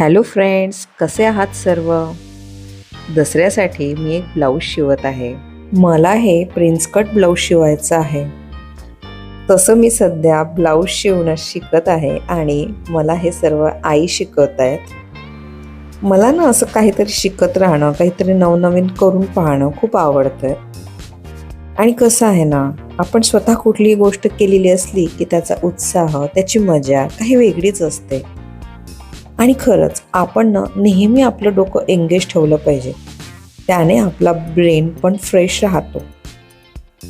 Hello friends कसे आहात सर्व? दसऱ्यासाठी मी एक ब्लाऊज शिवत आहे. मला हे प्रिन्स कट ब्लाऊज शिवायचं आहे. तसं मी सध्या ब्लाऊज शिवणं शिकत आहे आणि मला हे सर्व आई शिकवत आहेत. मला ना असं काहीतरी शिकत राहणं काहीतरी नवनवीन करून पाहणं खूप आवडतं आणि कसं आहे ना आपण स्वतः कुठलीही गोष्ट केलेली असली की त्याचा उत्साह त्याची मजा काही वेगळीच असते. आणि खरंच आपण ना नेहमी आपलं डोकं एंगेज ठेवलं पाहिजे. त्याने आपला ब्रेन पण फ्रेश राहतो.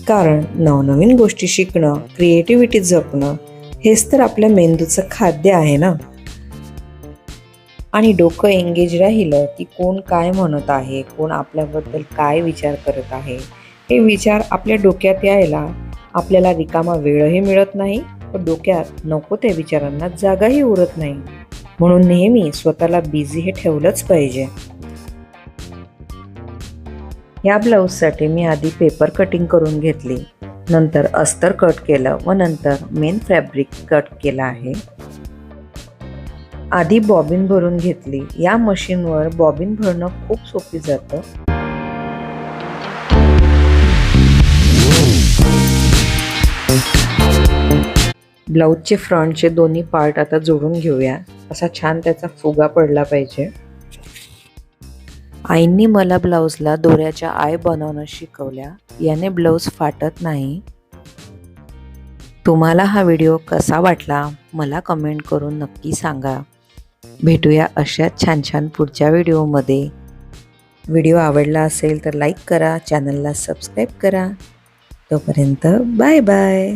कारण नवनवीन गोष्टी शिकणं क्रिएटिव्हिटी जपणं हेच तर आपल्या मेंदूचं खाद्य आहे ना? आणि डोकं एंगेज राहिलं की कोण काय म्हणत आहे कोण आपल्याबद्दल काय विचार करत आहे हे विचार आपल्या डोक्यात यायला आपल्याला रिकामा वेळही मिळत नाही व डोक्यात नको त्या विचारांना जागाही उरत नाही. म्हणून नेहमी स्वतःला बिझी हे ठेवलंच पाहिजे. या ब्लाऊजसाठी मी आधी पेपर कटिंग करून घेतली. नंतर अस्तर कट केलं व नंतर मेन फॅब्रिक कट केलं आहे. आधी बॉबिन भरून घेतली. या मशीनवर बॉबिन भरणं खूप सोपी जातं. ब्लाऊजचे फ्रंटचे दोन्ही पार्ट आता जोडून घेऊया. असा छान त्याचा फुगा पडला पाहिजे. आईंनी मला ब्लाऊजला दोऱ्याच्या आय बनवणं शिकवल्या. याने ब्लाऊज फाटत नाही. तुम्हाला हा व्हिडिओ कसा वाटला मला कमेंट करून नक्की सांगा. भेटूया अशाच छान छान पुढच्या व्हिडिओमध्ये. व्हिडिओ आवडला असेल तर लाईक करा चॅनलला सबस्क्राईब करा. तोपर्यंत बाय बाय.